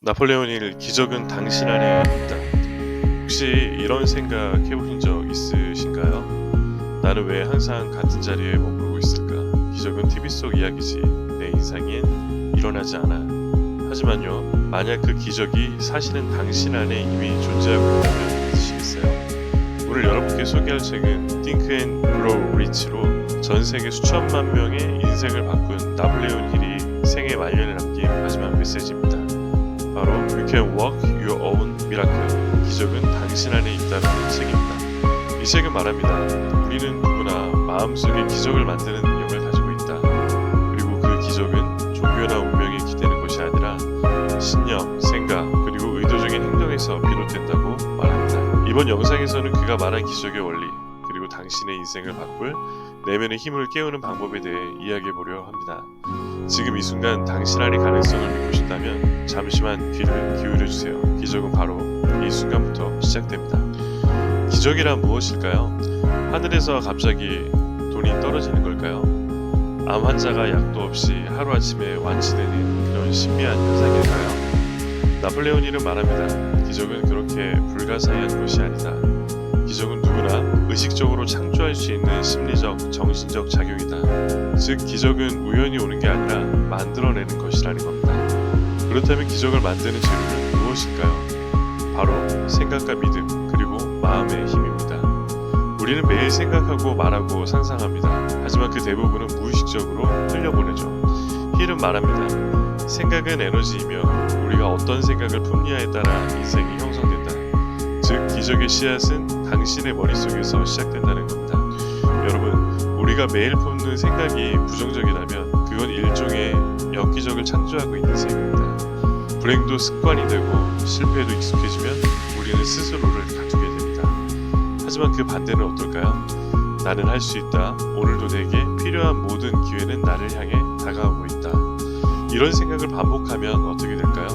나폴레온 일 기적은 당신 안에 있다. 혹시 이런 생각 해보신 적 있으신가요? 나는 왜 항상 같은 자리에 머무르고 있을까? 기적은 TV 속 이야기지 내 인생엔 일어나지 않아. 하지만요, 만약 그 기적이 사실은 당신 안에 이미 존재하고 있다면 믿으시겠어요? 오늘 여러분께 소개할 책은 Think and Grow Rich로 전 세계 수천만 명의 인생을 바꾼 나폴레온 힐이 생애 말년에 남긴 마지막 메시지입니다. 바로 You Can Work Your Own Miracle 기적은 당신 안에 있다는 책입니다. 이 책은 말합니다. 우리는 누구나 마음속에 기적을 만드는 능력을 가지고 있다. 그리고 그 기적은 종교나 운명에 기대는 것이 아니라 신념, 생각, 그리고 의도적인 행동에서 비롯된다고 말합니다. 이번 영상에서는 그가 말한 기적의 원리, 당신의 인생을 바꿀 내면의 힘을 깨우는 방법에 대해 이야기해 보려 합니다. 지금 이 순간 당신 안의 가능성을 믿고 싶다면 잠시만 귀를 기울여 주세요. 기적은 바로 이 순간부터 시작됩니다. 기적이란 무엇일까요? 하늘에서 갑자기 돈이 떨어지는 걸까요? 암 환자가 약도 없이 하루아침에 완치되는 그런 신비한 현상일까요? 나폴레온 힐은 말합니다. 기적은 그렇게 불가사의한 것이 아니다. 기적은 누구나 의식적으로 창조할 수 있는 심리적, 정신적 작용이다. 즉, 기적은 우연히 오는 게 아니라 만들어내는 것이라는 겁니다. 그렇다면 기적을 만드는 재료는 무엇일까요? 바로 생각과 믿음, 그리고 마음의 힘입니다. 우리는 매일 생각하고 말하고 상상합니다. 하지만 그 대부분은 무의식적으로 흘려보내죠. 힐은 말합니다. 생각은 에너지이며 우리가 어떤 생각을 품느냐에 따라 인생이. 즉, 기적의 씨앗은 당신의 머릿속에서 시작된다는 겁니다. 여러분, 우리가 매일 품는 생각이 부정적이라면 그건 일종의 엽기적을 창조하고 있는 셈입니다. 불행도 습관이 되고 실패에도 익숙해지면 우리는 스스로를 다투게 됩니다. 하지만 그 반대는 어떨까요? 나는 할 수 있다. 오늘도 내게 필요한 모든 기회는 나를 향해 다가오고 있다. 이런 생각을 반복하면 어떻게 될까요?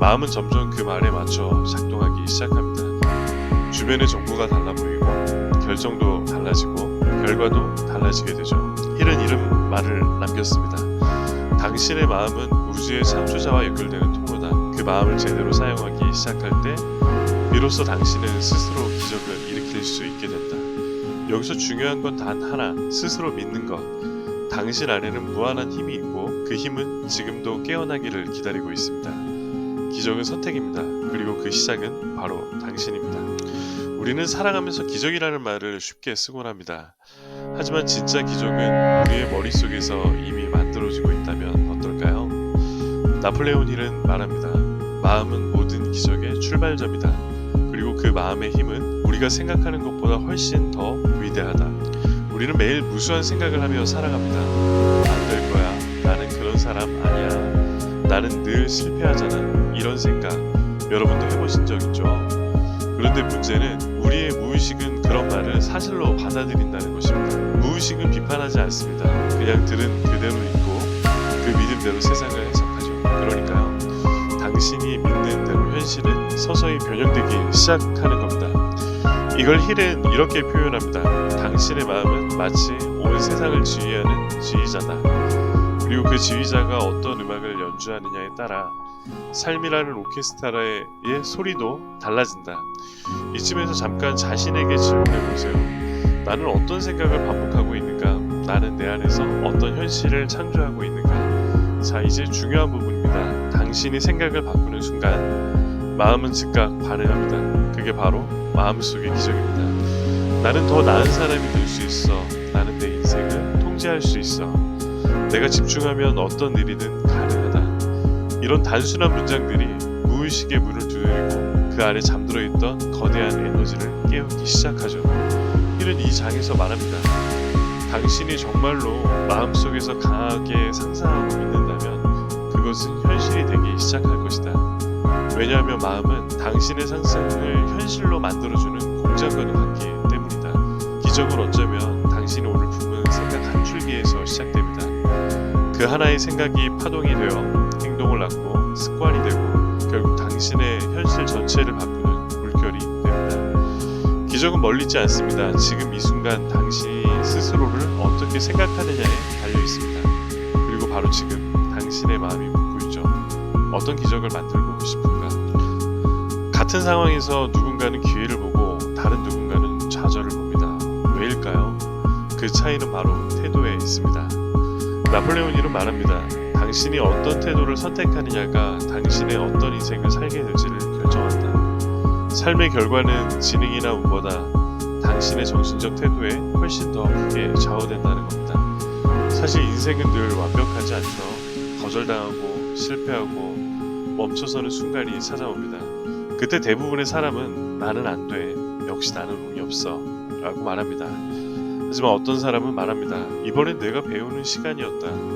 마음은 점점 그 말에 맞춰 작동하기 시작합니다. 주변의 정보가 달라 보이고 결정도 달라지고 결과도 달라지게 되죠. 힐은 이런 말을 남겼습니다. 당신의 마음은 우주의 창조자와 연결되는 통로다. 그 마음을 제대로 사용하기 시작할 때 비로소 당신은 스스로 기적을 일으킬 수 있게 된다. 여기서 중요한 건 단 하나, 스스로 믿는 것. 당신 안에는 무한한 힘이 있고 그 힘은 지금도 깨어나기를 기다리고 있습니다. 기적은 선택입니다. 그리고 그 시작은 바로 당신입니다. 우리는 살아가면서 기적이라는 말을 쉽게 쓰곤 합니다. 하지만 진짜 기적은 우리의 머릿속에서 이미 만들어지고 있다면 어떨까요? 나폴레온 힐은 말합니다. 마음은 모든 기적의 출발점이다. 그리고 그 마음의 힘은 우리가 생각하는 것보다 훨씬 더 위대하다. 우리는 매일 무수한 생각을 하며 살아갑니다. 안 될 거야. 나는 그런 사람 아니야. 나는 늘 실패하잖아. 이런 생각. 여러분도 해보신 적 있죠? 그런데 문제는 우리의 무의식은 그런 말을 사실로 받아들인다는 것입니다. 무의식은 비판하지 않습니다. 그냥 들은 그대로 있고 그 믿음대로 세상을 해석하죠. 그러니까요. 당신이 믿는 대로 현실은 서서히 변형되기 시작하는 겁니다. 이걸 힐은 이렇게 표현합니다. 당신의 마음은 마치 온 세상을 지휘하는 지휘자다. 그리고 그 지휘자가 어떤 음악을 연주하느냐에 따라 삶이라는 오케스트라의 소리도 달라진다. 이쯤에서 잠깐 자신에게 질문해 보세요. 나는 어떤 생각을 반복하고 있는가? 나는 내 안에서 어떤 현실을 창조하고 있는가? 자, 이제 중요한 부분입니다. 당신이 생각을 바꾸는 순간 마음은 즉각 반응합니다. 그게 바로 마음속의 기적입니다. 나는 더 나은 사람이 될 수 있어. 나는 내 인생을 통제할 수 있어. 내가 집중하면 어떤 일이든 가능하다. 이런 단순한 문장들이 무의식의 문을 두드리고 그 안에 잠들어 있던 거대한 에너지를 깨우기 시작하죠. 이는 이 장에서 말합니다. 당신이 정말로 마음속에서 강하게 상상하고 믿는다면 그것은 현실이 되기 시작할 것이다. 왜냐하면 마음은 당신의 상상을 현실로 만들어주는 공장과도 같기 때문이다. 기적은 어쩌면 당신이 오늘 품은 생각 한 줄기에서 시작됩니다. 그 하나의 생각이 파동이 되어 행동을 낳고 습관이 되고 결국 당신의 현실 전체를 바꾸는 물결이 됩니다. 기적은 멀리 있지 않습니다. 지금 이 순간 당신이 스스로를 어떻게 생각하느냐에 달려 있습니다. 그리고 바로 지금 당신의 마음이 묻고 있죠. 어떤 기적을 만들고 싶습니까? 같은 상황에서 누군가는 기회를 보고 다른 누군가는 좌절을 봅니다. 왜일까요? 그 차이는 바로 태도에 있습니다. 나폴레온이는 말합니다. 당신이 어떤 태도를 선택하느냐가 당신의 어떤 인생을 살게 될지를 결정한다. 삶의 결과는 지능이나 운보다 당신의 정신적 태도에 훨씬 더 크게 좌우된다는 겁니다. 사실 인생은 늘 완벽하지 않죠. 거절당하고 실패하고 멈춰서는 순간이 찾아옵니다. 그때 대부분의 사람은 나는 안 돼. 역시 나는 운이 없어. 라고 말합니다. 하지만 어떤 사람은 말합니다. 이번엔 내가 배우는 시간이었다.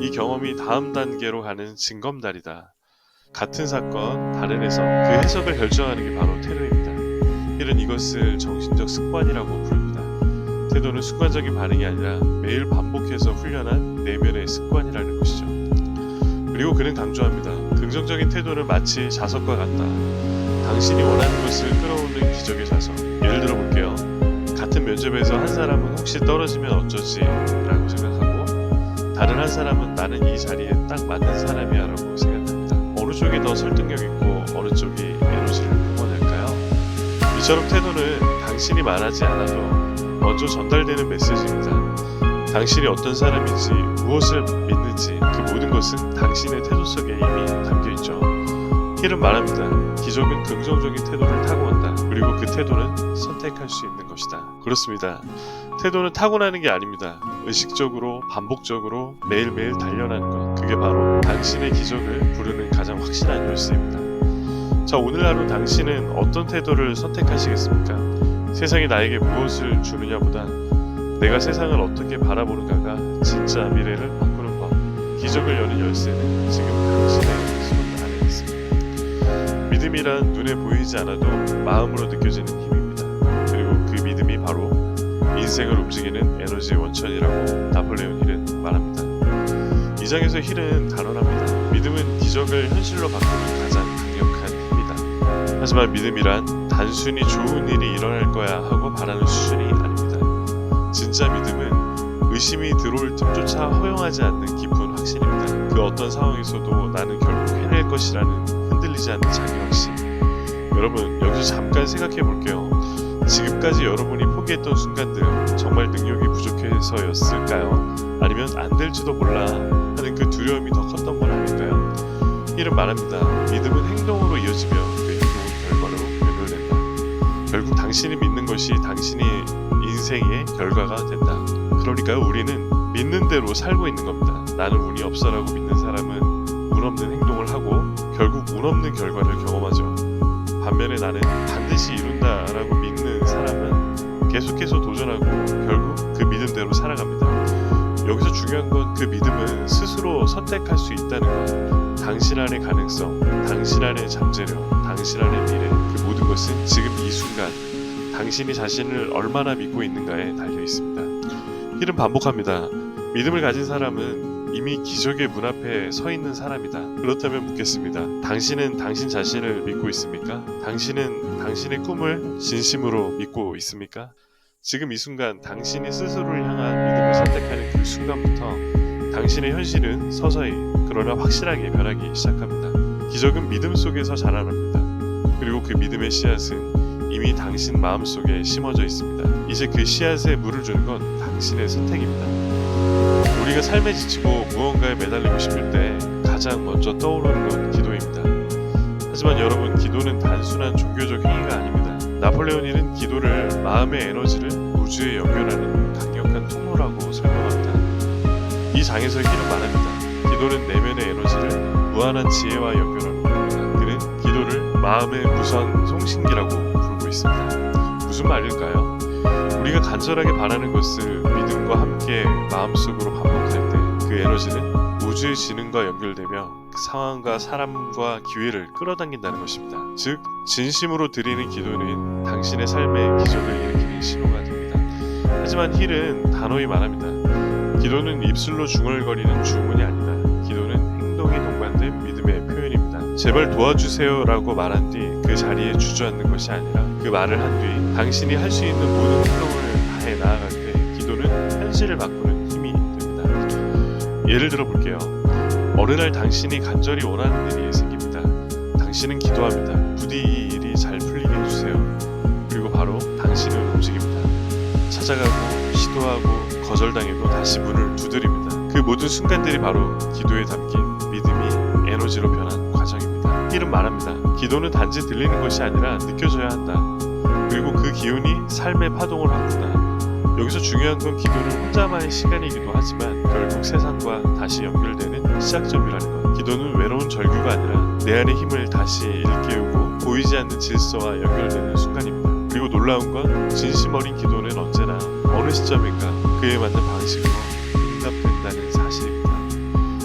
이 경험이 다음 단계로 가는 징검다리다. 같은 사건, 다른 해석, 그 해석을 결정하는 게 바로 태도입니다. 이런 이것을 정신적 습관이라고 부릅니다. 태도는 순간적인 반응이 아니라 매일 반복해서 훈련한 내면의 습관이라는 것이죠. 그리고 그는 강조합니다. 긍정적인 태도는 마치 자석과 같다. 당신이 원하는 것을 끌어오는 기적의 자석. 예를 들어 볼게요. 같은 면접에서 한 사람은 혹시 떨어지면 어쩌지? 라고 생각하고 다 른 한 사람은 나는 이 자리에 딱 맞는 사람이야 라고 생각합니다. 어느 쪽이 더 설득력 있고 어느 쪽이 에너지를 뿜어낼까요? 이처럼 태도는 당신이 말하지 않아도 먼저 전달되는 메시지입니다. 당신이 어떤 사람인지 무엇을 믿는지 그 모든 것은 당신의 태도 속에 이미 담겨 있죠. 힐은 말합니다. 기적은 긍정적인 태도를 타고한다. 그리고 그 태도는 선택할 수 있는 것이다. 그렇습니다. 태도는 타고나는 게 아닙니다. 의식적으로 반복적으로 매일매일 단련하는 것. 그게 바로 당신의 기적을 부르는 가장 확실한 열쇠입니다. 자, 오늘 하루 당신은 어떤 태도를 선택하시겠습니까? 세상이 나에게 무엇을 주느냐보다 내가 세상을 어떻게 바라보는가가 진짜 미래를 바꾸는 법. 기적을 여는 열쇠는 지금 당신의 손 안에 있습니다. 믿음이란 눈에 보이지 않아도 마음으로 느껴지는 힘 인생을 움직이는 에너지의 원천이라고 나폴레온 힐은 말합니다. 이 장에서 힐은 단언합니다. 믿음은 기적을 현실로 바꾸는 가장 강력한 힘이다. 하지만 믿음이란 단순히 좋은 일이 일어날 거야 하고 바라는 수준이 아닙니다. 진짜 믿음은 의심이 들어올 틈조차 허용하지 않는 깊은 확신입니다. 그 어떤 상황에서도 나는 결국 해낼 것이라는 흔들리지 않는 자기 확신. 여러분 여기서 잠깐 생각해 볼게요. 지금까지 여러분이 포기했던 순간들 정말 능력이 부족해서였을까요? 아니면 안 될지도 몰라 하는 그 두려움이 더 컸던 건 아닐까요? 이는 말합니다. 믿음은 행동으로 이어지며 그 행동은 결과로 연결된다. 결국 당신이 믿는 것이 당신의 인생의 결과가 된다. 그러니까요, 우리는 믿는 대로 살고 있는 겁니다. 나는 운이 없어라고 믿는 사람은 운 없는 행동을 하고 결국 운 없는 결과를 경험하죠. 반면에 나는 반드시 이룬다라고 계속해서 도전하고 결국 그 믿음대로 살아갑니다. 여기서 중요한 건 그 믿음은 스스로 선택할 수 있다는 것. 당신 안의 가능성, 당신 안의 잠재력, 당신 안의 미래, 그 모든 것은 지금 이 순간 당신이 자신을 얼마나 믿고 있는가에 달려 있습니다. 힐은 반복합니다. 믿음을 가진 사람은 이미 기적의 문 앞에 서 있는 사람이다. 그렇다면 묻겠습니다. 당신은 당신 자신을 믿고 있습니까? 당신은 당신의 꿈을 진심으로 믿고 있습니까? 지금 이 순간 당신이 스스로를 향한 믿음을 선택하는 그 순간부터 당신의 현실은 서서히 그러나 확실하게 변하기 시작합니다. 기적은 믿음 속에서 자라납니다. 그리고 그 믿음의 씨앗은 이미 당신 마음 속에 심어져 있습니다. 이제 그 씨앗에 물을 주는 건 당신의 선택입니다. 우리가 삶에 지치고 무언가에 매달리고 싶을 때 가장 먼저 떠오르는 건 기도입니다. 하지만 여러분, 기도는 단순한 종교적 행위가 아닙니다. 나폴레온 힐은 기도를 마음의 에너지를 우주에 연결하는 강력한 통로라고 설명합니다. 이 장에서 힐은 말합니다. 기도는 내면의 에너지를 무한한 지혜와 연결하는 겁니다. 그는 기도를 마음의 무선 송신기라고 부르고 있습니다. 무슨 말일까요? 우리가 간절하게 바라는 것을 믿음과 함께 마음속으로 반복할 때 그 에너지는 우주의 지능과 연결되며 그 상황과 사람과 기회를 끌어당긴다는 것입니다. 즉, 진심으로 드리는 기도는 당신의 삶에 기적을 일으키는 신호가 됩니다. 하지만 힐은 단호히 말합니다. 기도는 입술로 중얼거리는 주문이 아니다. 기도는 행동이 동반된 믿음의 표현입니다. 제발 도와주세요라고 말한 뒤 그 자리에 주저앉는 것이 아니라 그 말을 한 뒤 당신이 할 수 있는 모든 행동을 다해 나아갈 때 기도는 현실을 바꾸는 힘이 됩니다. 예를 들어 볼게요. 어느 날 당신이 간절히 원하는 일이 생깁니다. 당신은 기도합니다. 부디 이 일이 잘 풀리게 해주세요. 그리고 바로 당신을 움직입니다. 찾아가고 시도하고 거절당해도 다시 문을 두드립니다. 그 모든 순간들이 바로 기도에 담긴 믿음이 에너지로 변한 과정입니다. 힐은 말합니다. 기도는 단지 들리는 것이 아니라 느껴져야 한다. 그리고 그 기운이 삶의 파동을 바꾼다. 여기서 중요한 건 기도는 혼자만의 시간이기도 하지만 결국 세상과 다시 연결되는 시작점이라는 것. 기도는 외로운 절규가 아니라 내 안의 힘을 다시 일깨우고 보이지 않는 질서와 연결되는 순간입니다. 그리고 놀라운 건 진심 어린 기도는 언제나 어느 시점인가 그에 맞는 방식으로 응답된다는 사실입니다.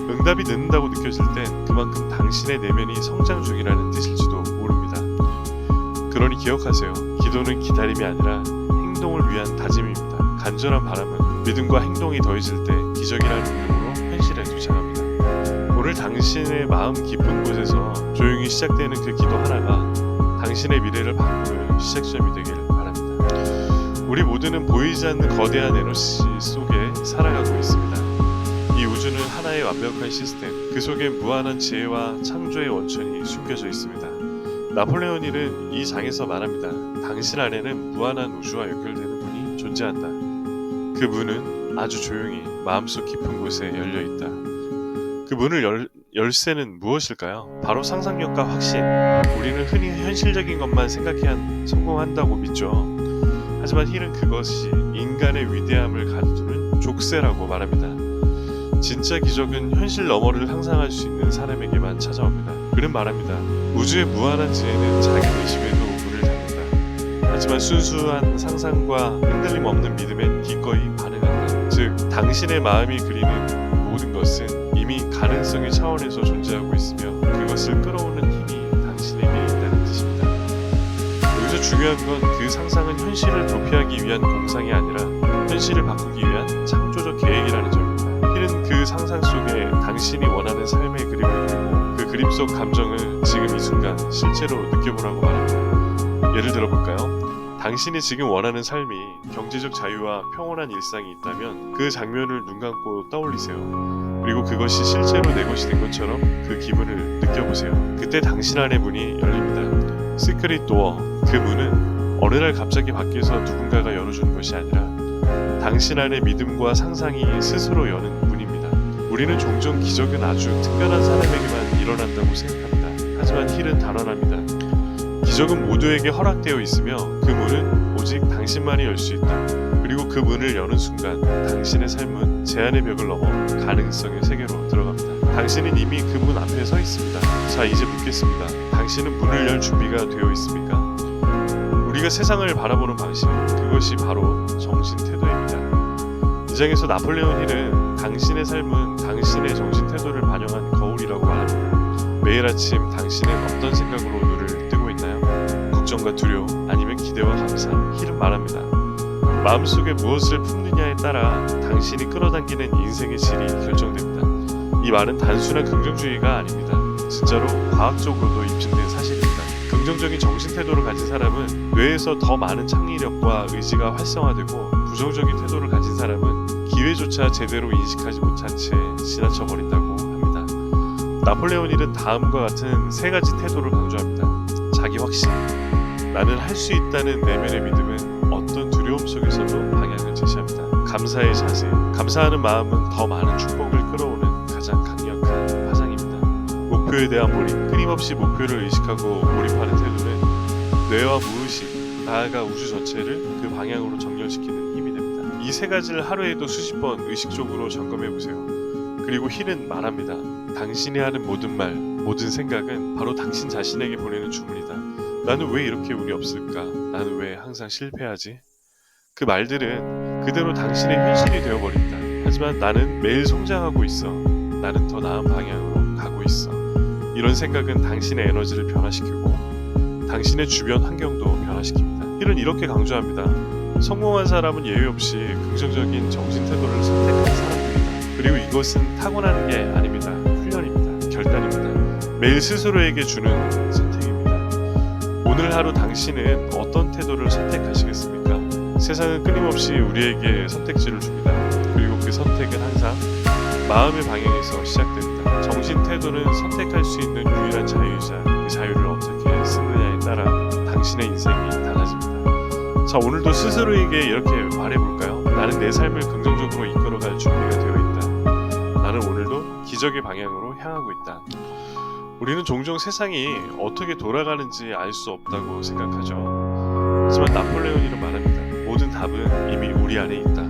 응답이 늦는다고 느껴질 땐 그만큼 당신의 내면이 성장 중이라는 뜻일지도 모릅니다. 그러니 기억하세요. 기도는 기다림이 아니라 행동을 위한 다짐입니다. 간절한 바람은 믿음과 행동이 더해질 때 기적이라는 이름으로 현실에 도착합니다. 오늘 당신의 마음 깊은 곳에서 조용히 시작되는 그 기도 하나가 당신의 미래를 바꾸는 시작점이 되길 바랍니다. 우리 모두는 보이지 않는 거대한 에너지 속에 살아가고 있습니다. 이 우주는 하나의 완벽한 시스템, 그 속에 무한한 지혜와 창조의 원천이 숨겨져 있습니다. 나폴레온 힐은 이 장에서 말합니다. 당신 안에는 무한한 우주와 연결되는 문이 존재한다. 그 문은 아주 조용히 마음속 깊은 곳에 열려 있다. 그 문을 열, 열쇠는 무엇일까요? 바로 상상력과 확신. 우리는 흔히 현실적인 것만 생각해야 성공한다고 믿죠. 하지만 힐은 그것이 인간의 위대함을 가두는 족쇄라고 말합니다. 진짜 기적은 현실 너머를 상상할 수 있는 사람에게만 찾아옵니다. 그는 말합니다. 우주의 무한한 지혜는 자기 닫는다. 하지만 순수한 상상과 흔들림 없는 믿음엔 기꺼이 반응한다. 즉, 당신의 마음이 그리는 모든 것은 이미 가능성의 차원에서 존재하고 있으며 그것을 끌어오는 힘이 당신에게 있다는 뜻입니다. 여기서 중요한 건 그 상상은 현실을 도피하기 위한 공상이 아니라 현실을 바꾸기 위한 창조적 계획이라는 점입니다. 힐은 그 상상 속에 당신이 원하는 삶의 그림을 그리고 그 그림 속 감정을 지금 이 순간 실제로 느껴보라고 말합니다. 예를 들어볼까요? 당신이 지금 원하는 삶이 경제적 자유와 평온한 일상이 있다면 그 장면을 눈 감고 떠올리세요. 그리고 그것이 실제로 내 것이 된 것처럼 그 기분을 느껴보세요. 그때 당신 안의 문이 열립니다. 시크릿 도어, 그 문은 어느 날 갑자기 밖에서 누군가가 열어주는 것이 아니라 당신 안의 믿음과 상상이 스스로 여는 문입니다. 우리는 종종 기적은 아주 특별한 사람에게만 일어난다고 생각합니다. 하지만 힐은 단언합니다. 기적은 모두에게 허락되어 있으며 그 문은 오직 당신만이 열 수 있다. 그리고 그 문을 여는 순간 당신의 삶은 제한의 벽을 넘어 가능성의 세계로 들어갑니다. 당신은 이미 그 문 앞에 서 있습니다. 자, 이제 묻겠습니다. 당신은 문을 열 준비가 되어 있습니까? 우리가 세상을 바라보는 방식, 그것이 바로 정신 태도입니다. 이 장에서 나폴레온 힐은 당신의 삶은 당신의 정신 태도를 반영한 거울이라고 말합니다. 매일 아침 당신은 어떤 생각으로? 걱정과 두려움, 아니면 기대와 감사, 힐은 말합니다. 마음속에 무엇을 품느냐에 따라 당신이 끌어당기는 인생의 질이 결정됩니다. 이 말은 단순한 긍정주의가 아닙니다. 진짜로 과학적으로도 입증된 사실입니다. 긍정적인 정신 태도를 가진 사람은 뇌에서 더 많은 창의력과 의지가 활성화되고 부정적인 태도를 가진 사람은 기회조차 제대로 인식하지 못한 채 지나쳐 버린다고 합니다. 나폴레온 힐은 다음과 같은 세 가지 태도를 강조합니다. 자기 확신. 나는 할 수 있다는 내면의 믿음은 어떤 두려움 속에서도 방향을 제시합니다. 감사의 자세. 감사하는 마음은 더 많은 축복을 끌어오는 가장 강력한 파장입니다. 목표에 대한 몰입. 끊임없이 목표를 의식하고 몰입하는 태도는 뇌와 무의식, 나아가 우주 전체를 그 방향으로 정렬시키는 힘이 됩니다. 이 세 가지를 하루에도 수십 번 의식적으로 점검해 보세요. 그리고 힐은 말합니다. 당신이 하는 모든 말, 모든 생각은 바로 당신 자신에게 보내는 주문이다. 나는 왜 이렇게 운이 없을까? 나는 왜 항상 실패하지? 그 말들은 그대로 당신의 현실이 되어버린다. 하지만 나는 매일 성장하고 있어. 나는 더 나은 방향으로 가고 있어. 이런 생각은 당신의 에너지를 변화시키고 당신의 주변 환경도 변화시킵니다. 힐은 이렇게 강조합니다. 성공한 사람은 예외 없이 긍정적인 정신 태도를 선택한 사람입니다. 그리고 이것은 타고나는 게 아닙니다. 훈련입니다. 결단입니다. 매일 스스로에게 주는 선택입니다. 오늘 하루 당신은 어떤 태도를 선택하시겠습니까? 세상은 끊임없이 우리에게 선택지를 줍니다. 그리고 그 선택은 항상 마음의 방향에서 시작됩니다. 정신 태도는 선택할 수 있는 유일한 자유이자 그 자유를 어떻게 쓰느냐에 따라 당신의 인생이 달라집니다. 자, 오늘도 스스로에게 이렇게 말해볼까요? 나는 내 삶을 긍정적으로 이끌어갈 준비가 되어 있다. 나는 오늘도 기적의 방향으로 향하고 있다. 우리는 종종 세상이 어떻게 돌아가는지 알 수 없다고 생각하죠. 하지만 나폴레온이는 말합니다. 모든 답은 이미 우리 안에 있다.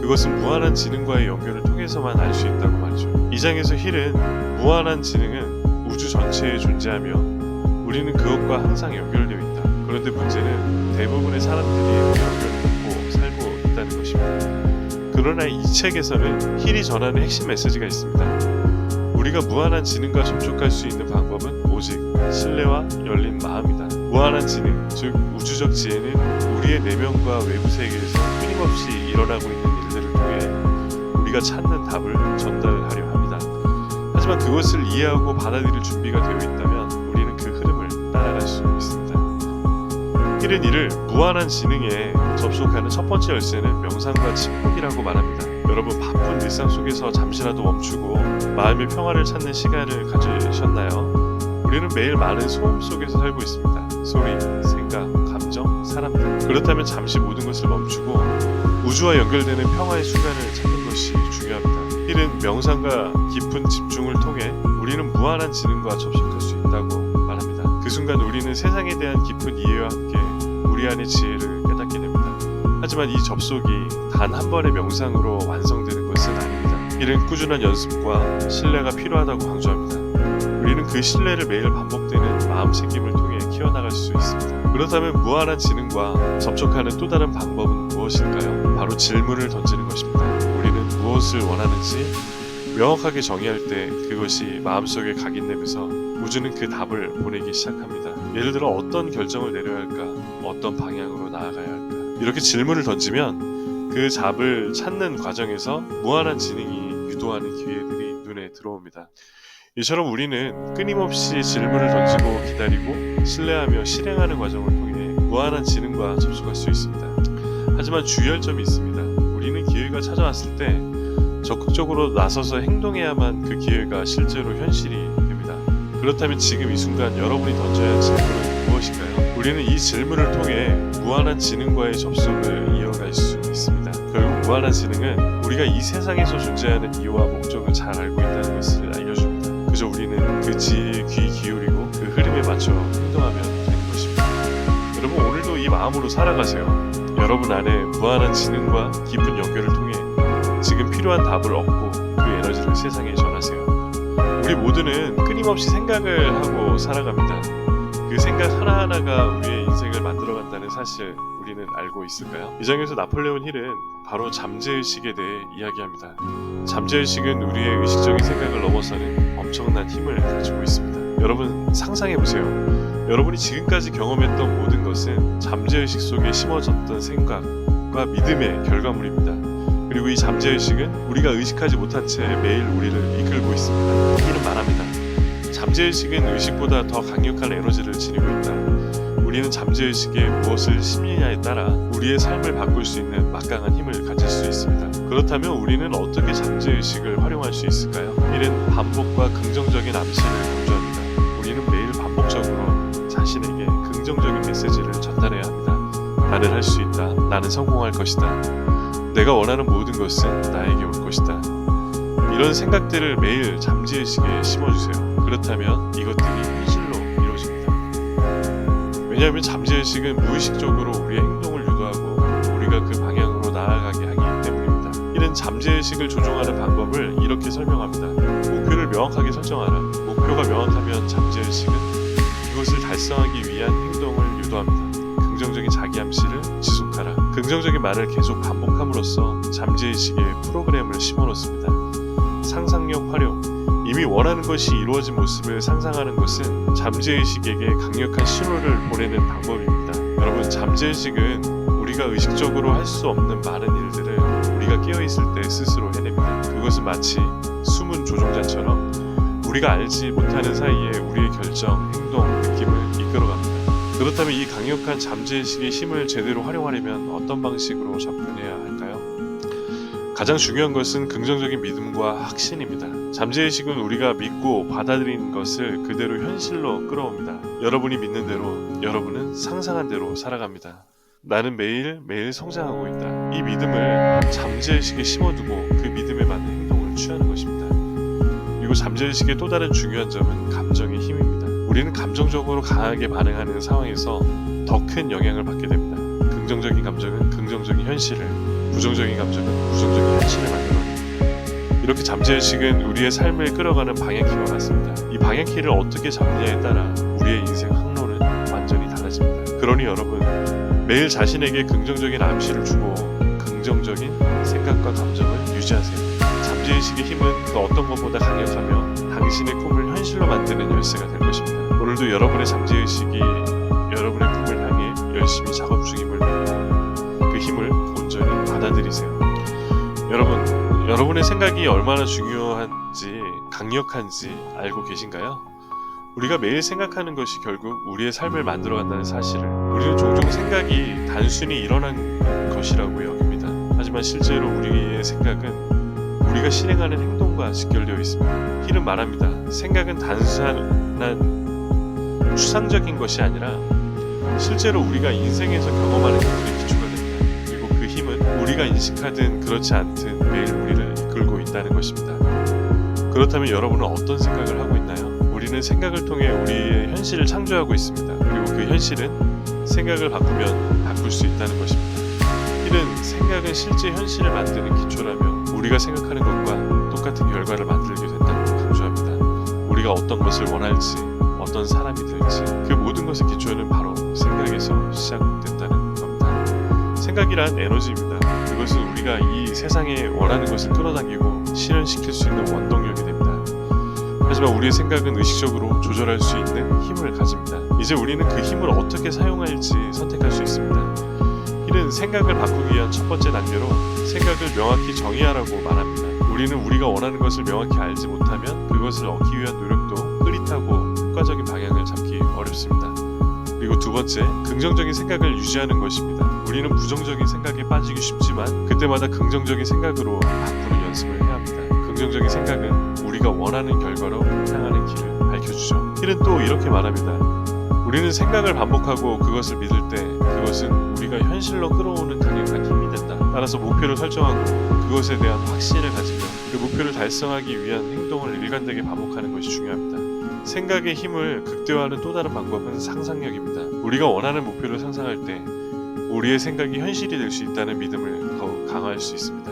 그것은 무한한 지능과의 연결을 통해서만 알 수 있다고 말이죠. 이 장에서 힐은 무한한 지능은 우주 전체에 존재하며 우리는 그것과 항상 연결되어 있다. 그런데 문제는 대부분의 사람들이 연결을 끊고 살고 있다는 것입니다. 그러나 이 책에서는 힐이 전하는 핵심 메시지가 있습니다. 우리가 무한한 지능과 접촉할 수 있는 방법은 오직 신뢰와 열린 마음이다. 무한한 지능, 즉 우주적 지혜는 우리의 내면과 외부 세계에서 끊임없이 일어나고 있는 일들을 통해 우리가 찾는 답을 전달하려 합니다. 하지만 그것을 이해하고 받아들일 준비가 되어 있다면 우리는 그 흐름을 따라갈 수 있습니다. 힐은 이를 무한한 지능에 접속하는 첫 번째 열쇠는 명상과 침묵이라고 말합니다. 여러분 바쁜 일상 속에서 잠시라도 멈추고 마음의 평화를 찾는 시간을 가지셨나요? 우리는 매일 많은 소음 속에서 살고 있습니다. 소리, 생각, 감정, 사람들. 그렇다면 잠시 모든 것을 멈추고 우주와 연결되는 평화의 순간을 찾는 것이 중요합니다. 힐은 명상과 깊은 집중을 통해 우리는 무한한 지능과 접속할 수 있다고 말합니다. 그 순간 우리는 세상에 대한 깊은 이해와 함께 우리 안의 지혜를. 하지만 이 접속이 단 한 번의 명상으로 완성되는 것은 아닙니다. 이는 꾸준한 연습과 신뢰가 필요하다고 강조합니다. 우리는 그 신뢰를 매일 반복되는 마음 챙김을 통해 키워나갈 수 있습니다. 그렇다면 무한한 지능과 접촉하는 또 다른 방법은 무엇일까요? 바로 질문을 던지는 것입니다. 우리는 무엇을 원하는지 명확하게 정의할 때 그것이 마음속에 각인되면서 우주는 그 답을 보내기 시작합니다. 예를 들어 어떤 결정을 내려야 할까? 어떤 방향으로 나아가야 할까? 이렇게 질문을 던지면 그 답을 찾는 과정에서 무한한 지능이 유도하는 기회들이 눈에 들어옵니다. 이처럼 우리는 끊임없이 질문을 던지고 기다리고 신뢰하며 실행하는 과정을 통해 무한한 지능과 접속할 수 있습니다. 하지만 주의할 점이 있습니다. 우리는 기회가 찾아왔을 때 적극적으로 나서서 행동해야만 그 기회가 실제로 현실이 됩니다. 그렇다면 지금 이 순간 여러분이 던져야 할 질문은 무엇일까요? 우리는 이 질문을 통해 무한한 지능과의 접속을 이어갈 수 있습니다. 결국 무한한 지능은 우리가 이 세상에서 존재하는 이유와 목적을 잘 알고 있다는 것을 알려줍니다. 그저 우리는 그 지혜에 귀 기울이고 그 흐름에 맞춰 행동하면 되는 것입니다. 여러분 오늘도 이 마음으로 살아가세요. 여러분 안에 무한한 지능과 깊은 연결을 통해 지금 필요한 답을 얻고 그 에너지를 세상에 전하세요. 우리 모두는 끊임없이 생각을 하고 살아갑니다. 그 생각 하나하나가 우리의 인생을 만들어간다는 사실 우리는 알고 있을까요? 이 장에서 나폴레온 힐은 바로 잠재의식에 대해 이야기합니다. 잠재의식은 우리의 의식적인 생각을 넘어서는 엄청난 힘을 가지고 있습니다. 여러분 상상해보세요. 여러분이 지금까지 경험했던 모든 것은 잠재의식 속에 심어졌던 생각과 믿음의 결과물입니다. 그리고 이 잠재의식은 우리가 의식하지 못한 채 매일 우리를 이끌고 있습니다. 이는 말합니다. 잠재의식은 의식보다 더 강력한 에너지를 지니고 있다. 우리는 잠재의식에 무엇을 심느냐에 따라 우리의 삶을 바꿀 수 있는 막강한 힘을 가질 수 있습니다. 그렇다면 우리는 어떻게 잠재의식을 활용할 수 있을까요? 이는 반복과 긍정적인 암시를 강조합니다. 우리는 매일 반복적으로 자신에게 긍정적인 메시지를 전달해야 합니다. 나는 할 수 있다. 나는 성공할 것이다. 내가 원하는 모든 것은 나에게 올 것이다. 이런 생각들을 매일 잠재의식에 심어주세요. 그렇다면 이것들이 현실로 이루어집니다. 왜냐하면 잠재의식은 무의식적으로 우리의 행동을 유도하고 우리가 그 방향으로 나아가게 하기 때문입니다. 이는 잠재의식을 조종하는 방법을 이렇게 설명합니다. 목표를 명확하게 설정하라. 목표가 명확하면 잠재의식은 그것을 달성하기 위한 행동을 유도합니다. 긍정적인 자기 암시를 지속하라. 긍정적인 말을 계속 반복함으로써 잠재의식에 프로그램을 심어놓습니다. 상상력 활용. 이미 원하는 것이 이루어진 모습을 상상하는 것은 잠재의식에게 강력한 신호를 보내는 방법입니다. 여러분, 잠재의식은 우리가 의식적으로 할 수 없는 많은 일들을 우리가 깨어있을 때 스스로 해냅니다. 그것은 마치 숨은 조종자처럼 우리가 알지 못하는 사이에 우리의 결정, 행동, 느낌을 이끌어갑니다. 그렇다면 이 강력한 잠재의식의 힘을 제대로 활용하려면 어떤 방식으로 접근해야 할까요? 가장 중요한 것은 긍정적인 믿음과 확신입니다. 잠재의식은 우리가 믿고 받아들인 것을 그대로 현실로 끌어옵니다. 여러분이 믿는 대로 여러분은 상상한 대로 살아갑니다. 나는 매일 매일 성장하고 있다. 이 믿음을 잠재의식에 심어두고 그 믿음에 맞는 행동을 취하는 것입니다. 그리고 잠재의식의 또 다른 중요한 점은 감정의 힘입니다. 우리는 감정적으로 강하게 반응하는 상황에서 더 큰 영향을 받게 됩니다. 긍정적인 감정은 긍정적인 현실을, 부정적인 감정은 부정적인 현실을 만들어냅니다. 이렇게 잠재의식은 우리의 삶을 끌어가는 방향키와 같습니다. 이 방향키를 어떻게 잡느냐에 따라 우리의 인생 항로는 완전히 달라집니다. 그러니 여러분, 매일 자신에게 긍정적인 암시를 주고 긍정적인 생각과 감정을 유지하세요. 잠재의식의 힘은 그 어떤 것보다 강력하며 당신의 꿈을 현실로 만드는 열쇠가 될 것입니다. 오늘도 여러분의 잠재의식이 여러분의 꿈을 향해 열심히 작업 중임을 믿고 그 힘을 온전히 받아들이세요. 여러분, 여러분의 생각이 얼마나 중요한지 강력한지 알고 계신가요? 우리가 매일 생각하는 것이 결국 우리의 삶을 만들어 간다는 사실을 우리는 종종 생각이 단순히 일어난 것이라고 여깁니다. 하지만 실제로 우리의 생각은 우리가 실행하는 행동과 직결되어 있습니다. 힐은 말합니다. 생각은 단순한 추상적인 것이 아니라 실제로 우리가 인생에서 경험하는 것들이 기초가 됩니다. 그리고 그 힘은 우리가 인식하든 그렇지 않든 매일 우리를 이끌고 있다는 것입니다. 그렇다면 여러분은 어떤 생각을 하고 있나요? 우리는 생각을 통해 우리의 현실을 창조하고 있습니다. 그리고 그 현실은 생각을 바꾸면 바꿀 수 있다는 것입니다. 힐은 생각은 실제 현실을 만드는 기초라며 우리가 생각하는 것과 똑같은 결과를 만들게 된다고 강조합니다. 우리가 어떤 것을 원할지, 어떤 사람이 될지 그 모든 것의 기초는 바로 생각에서 시작된다는 겁니다. 생각이란 에너지입니다. 그것은 우리가 이 세상에 원하는 것을 끌어당기고 실현시킬 수 있는 원동력이 됩니다. 하지만 우리의 생각은 의식적으로 조절할 수 있는 힘을 가집니다. 이제 우리는 그 힘을 어떻게 사용할지 선택할 수 있습니다. 이는 생각을 바꾸기 위한 첫 번째 단계로 생각을 명확히 정의하라고 말합니다. 우리는 우리가 원하는 것을 명확히 알지 못하면 그것을 얻기 위한 노력도 흐릿하고 효과적인 방향을 잡기 어렵습니다. 그리고 두 번째, 긍정적인 생각을 유지하는 것입니다. 우리는 부정적인 생각에 빠지기 쉽지만 그때마다 긍정적인 생각으로 바꾸는 연습을 해야 합니다. 긍정적인 생각은 우리가 원하는 결과로 향하는 길을 밝혀주죠. 힐은 또 이렇게 말합니다. 우리는 생각을 반복하고 그것을 믿을 때 그것은 우리가 현실로 끌어오는 강력한 힘이 된다. 따라서 목표를 설정하고 그것에 대한 확신을 가지며 그 목표를 달성하기 위한 행동을 일관되게 반복하는 것이 중요합니다. 생각의 힘을 극대화하는 또 다른 방법은 상상력입니다. 우리가 원하는 목표를 상상할 때 우리의 생각이 현실이 될 수 있다는 믿음을 더욱 강화할 수 있습니다.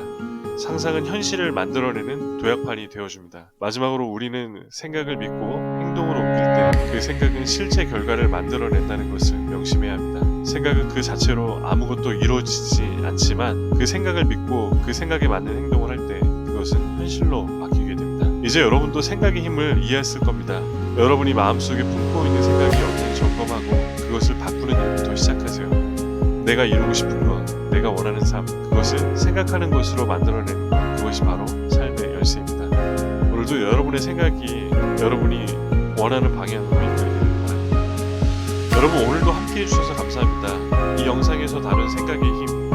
상상은 현실을 만들어내는 도약판이 되어줍니다. 마지막으로 우리는 생각을 믿고 행동으로 옮길 때 그 생각은 실제 결과를 만들어낸다는 것을 명심해야 합니다. 생각은 그 자체로 아무것도 이루어지지 않지만 그 생각을 믿고 그 생각에 맞는 행동을 할 때 그것은 현실로 바뀌게 됩니다. 이제 여러분도 생각의 힘을 이해했을 겁니다. 여러분이 마음속에 품고 있는 생각이 없는지 점검하고 그것을 바꾸는. 내가 이루고 싶은 것, 내가 원하는 삶, 그것을 생각하는 것으로 만들어내는 것, 그것이 바로 삶의 열쇠입니다. 오늘도 여러분의 생각이 여러분이 원하는 방향으로 이끌기를 바랍니다. 여러분 오늘도 함께 해주셔서 감사합니다. 이 영상에서 다룬 생각의 힘,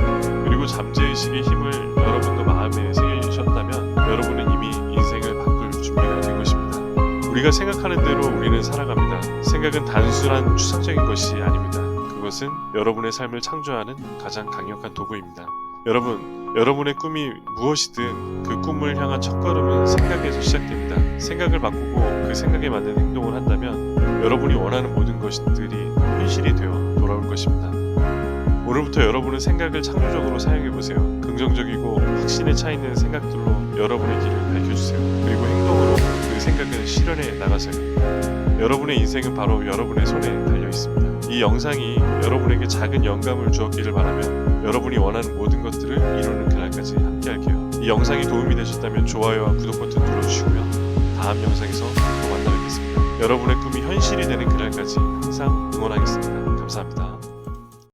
그리고 잠재의식의 힘을 여러분도 마음에 새기셨다면 여러분은 이미 인생을 바꿀 준비가 된 것입니다. 우리가 생각하는 대로 우리는 살아갑니다. 생각은 단순한 추상적인 것이 아닙니다. 그것은 여러분의 삶을 창조하는 가장 강력한 도구입니다. 여러분, 여러분의 꿈이 무엇이든 그 꿈을 향한 첫걸음은 생각에서 시작됩니다. 생각을 바꾸고 그 생각에 맞는 행동을 한다면 여러분이 원하는 모든 것들이 현실이 되어 돌아올 것입니다. 오늘부터 여러분은 생각을 창조적으로 사용해 보세요. 긍정적이고 확신에 차 있는 생각들로 여러분의 길을 밝혀주세요. 그리고 행동으로 그 생각을 실현해 나가세요. 여러분의 인생은 바로 여러분의 손에 달려 있습니다. 이 영상이 여러분에게 작은 영감을 주었기를 바라며 여러분이 원하는 모든 것들을 이루는 그날까지 함께할게요. 이 영상이 도움이 되셨다면 좋아요와 구독 버튼 눌러주시고요. 다음 영상에서 또 만나 뵙겠습니다. 여러분의 꿈이 현실이 되는 그날까지 항상 응원하겠습니다. 감사합니다.